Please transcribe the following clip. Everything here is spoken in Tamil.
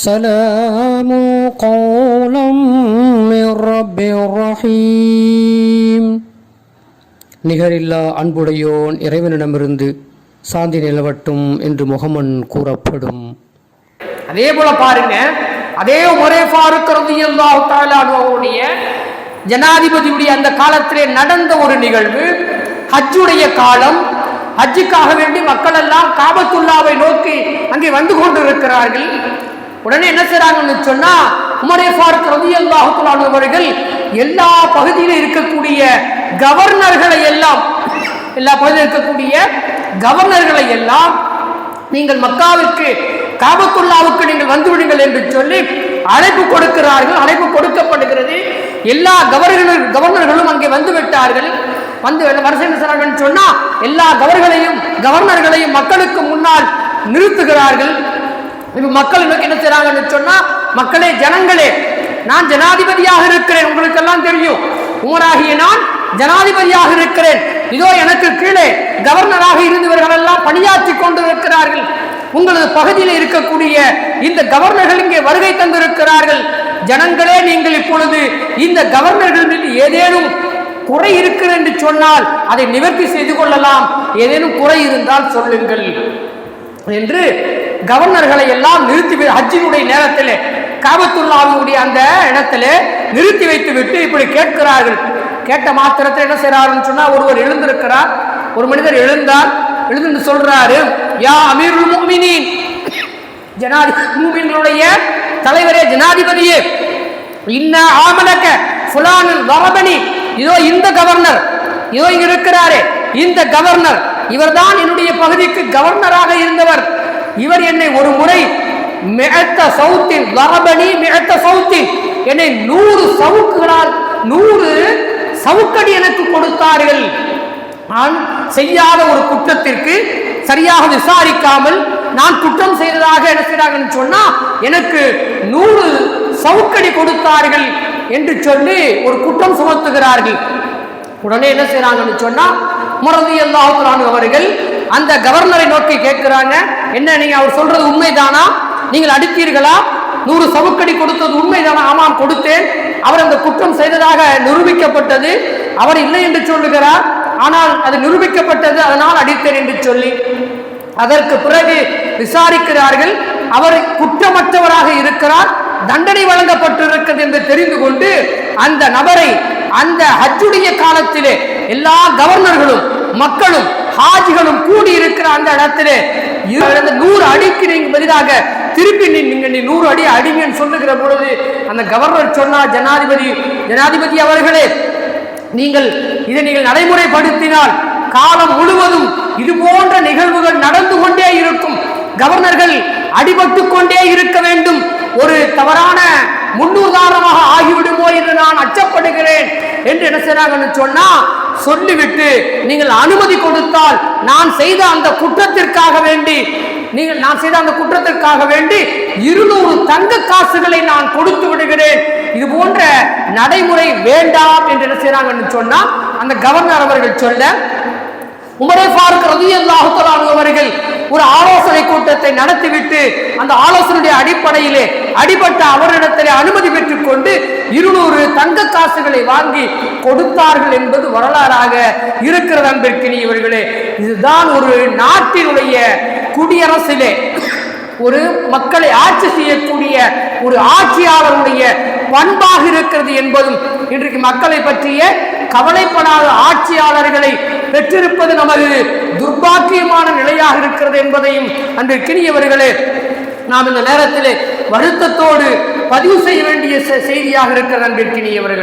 سلام قولا من رب رحيم நிகரில்லா அன்புடையோன் இறைவனிடமிருந்து சாந்தி நிலவட்டும் என்று முகமன் கூறப்படும் அதே போல பாருங்க அதே ஒரே ஃபாருக் ரலியல்லாஹு தஆலா அவருடைய ஜனாதிபதியுடைய அந்த காலத்திலே நடந்த ஒரு நிகழ்வு ஹஜ்ஜுடைய காலம் ஹஜ்ஜுக்காக வேண்டி மக்கள் எல்லாம் காபத்துல்லாவை நோக்கி அங்கே வந்து கொண்டிருக்கிறார்கள் உடனே என்ன செய்கிறாங்கன்னு சொன்னால் உமரே ஃபாருக் ரலியல்லாஹு தஆலா அவர்கள் எல்லா பகுதியிலும் இருக்கக்கூடிய கவர்னர்களை எல்லாம் எல்லா பகுதியில் இருக்கக்கூடிய கவர்னர்களை எல்லாம் நீங்கள் மக்காவிற்கு காபத்துல்லாவுக்கு நீங்கள் வந்துவிடுங்கள் என்று சொல்லி அழைப்பு கொடுக்கிறார்கள். அழைப்பு கொடுக்கப்படுகிறது. எல்லா கவர்னர் கவர்னர்களும் அங்கே வந்து விட்டார்கள். வந்து வரிசை செய்கிறார்கள் சொன்னா எல்லா கவர்களையும் கவர்னர்களையும் மக்களுக்கு முன்னால் நிறுத்துகிறார்கள். இப்போ மக்கள் நோக்கி என்ன செய்றாங்கன்னு சொன்னா மக்களே ஜனங்களே நான் ஜனாதிபதியாக இருக்கிறேன். உங்களுக்கெல்லாம் தெரியும். உமராகிய நான் ஜனாதிபதியாக இருக்கிறேன். இதோ எனக்கு கீழே கவர்னராக இருந்தவர்கள் எல்லாம் பணியாற்றி கொண்டிருக்கிறார்கள். உங்களது பகுதியில் இருக்கக்கூடிய இந்த கவர்னர்கள் இங்கே வருகை தந்திருக்கிறார்கள். ஜனங்களே நீங்கள் இப்பொழுது இந்த கவர்னர்கள் மீது ஏதேனும் குறை இருக்கிறது என்று சொன்னால் அதை நிவர்த்தி செய்து கொள்ளலாம். ஏதேனும் குறை இருந்தால் சொல்லுங்கள். என்று கவர்னர்களை எல்லாம் நிறுத்தி ஹஜ்ஜினுடைய நேரத்தில் காபத்துல்லாவுடைய அந்த இடத்துல நிறுத்தி வைத்து விட்டு இப்படி கேட்கிறார்கள். கேட்ட மாத்திரத்தில் என்ன செய்கிறாருன்னு சொன்னால் ஒருவர் எழுந்திருக்கிறார். ஒரு மனிதர் எழுந்தார். எழுந்து சொல்றாரு யா அமீருல் முஃமினீன் ஜனாதி மூமின்களுடைய தலைவரே ஜனாதிபதியே இன்ன ஆமலக்க ஃபுலானன் வரபனி. இதோ இந்த கவர்னர் இதோ இங்க இருக்கிறாரே இந்த கவர்னர் இவர்தான் என்னுடைய பகுதிக்கு கவர்னராக இருந்தவர். இவர் என்னை ஒரு முறை மிகத்த சவுத்தின் லாபனி மிகத்த சவுத்தின் என்னை நூறு சவுக்குகளால் நூறு சவுக்கடி எனக்கு கொடுத்தார்கள். நான் செய்யாத ஒரு குற்றத்திற்கு சரியாக விசாரிக்காமல் நான் குற்றம் செய்ததாக என்ன செய்கிறாங்கன்னு சொன்னா எனக்கு நூறு சவுக்கடி கொடுத்தார்கள் என்று சொல்லி ஒரு குற்றம் சுமத்துகிறார்கள். உடனே என்ன செய்யறாங்கன்னு சொன்னா முரதி அல்லாஹுரான் அவர்கள் அந்த கவர்னரை நோக்கி கேட்கிறாங்க. என்ன நீங்க அவர் சொல்றது உண்மைதானா? நீங்கள் அடித்தீர்களா? நூறு சவுக்கடி கொடுத்தது உண்மைதானா? ஆமாம் கொடுத்தேன். அவர் அந்த குற்றம் செய்ததாக நிரூபிக்கப்பட்டது. அவர் இல்லை என்று சொல்லுகிறார். ஆனால் அது நிரூபிக்கப்பட்டது அதனால் அடித்தேன் என்று சொல்லி. அதற்கு பிறகு விசாரிக்கிறார்கள். அவர் குற்றமற்றவராக இருக்கிறார். தண்டனை வழங்கப்பட்டிருக்கிறது என்று தெரிந்து கொண்டு அந்த நபரை அந்த ஹஜ்ஜுடைய காலத்திலே எல்லா கவர்னர்களும் மக்களும் ஹாஜிகளும் கூடி இருக்கிற அந்த இடத்திலே அந்த நூறு அடிக்கு நீங்க பதிலாக திருப்பி நீங்க நீ நூறு அடி அடிங்கன்னு சொல்லுகிற பொழுது அந்த கவர்னர் சொன்னார் ஜனாதிபதி ஜனாதிபதி அவர்களே நீங்கள் இதை நீங்கள் நடைமுறைப்படுத்தினால் காலம் முழுவதும் இது போன்ற நிகழ்வுகள் நடந்து கொண்டே இருக்கும். கவர்னர்கள் அடிபட்டு கொண்டே இருக்க வேண்டும். ஒரு தவறான முன்னுதாரணமாக நான் என்று என்ன செய்றாங்கன்னு சொன்னா சொல்லிவிட்டு நீங்கள் அனுமதி கொடுத்தால் நான் செய்த அந்த குற்றத்திற்காக வேண்டி நீங்கள் நான் செய்த அந்த குற்றத்திற்காக வேண்டி இருநூறு தங்க காசுகளை நான் கொடுத்து விடுகிறேன். இது போன்ற நடைமுறை வேண்டாம் என்று என்ன செய்யறாங்கன்னு சொன்னா அந்த கவர்னர் அவர்கள் சொல்ல உமரே ஃபாரூக் ரலியல்லாஹு தஆலா அவர்கள் ஒரு ஆலோசனை கூட்டத்தை நடத்திவிட்டு அந்த ஆலோசனையுடைய அடிப்படையிலே அடிபட்ட அவரிடத்திலே அனுமதி பெற்றுக்கொண்டு இருநூறு தங்க காசுகளை வாங்கி கொடுத்தார்கள் என்பது வரலாறாக இருக்கிறது அன்பிற்கினி இவர்களே இதுதான் ஒரு நாட்டினுடைய குடியரசிலே ஒரு மக்களை ஆட்சி செய்யக்கூடிய ஒரு ஆட்சியாளருடைய பண்பாக இருக்கிறது என்பதும் இன்றைக்கு மக்களை பற்றிய கவலைப்படாத ஆட்சியாளர்களை பெற்றிருப்பது நமது துர்பாக்கியமான நிலையாக இருக்கிறது என்பதையும் அன்று கிணியவர்களே நாம் இந்த நேரத்திலே வருத்தத்தோடு பதிவு செய்ய வேண்டிய செ- செய்தியாக இருக்கிறது அன்பிற்கினியவர்கள்.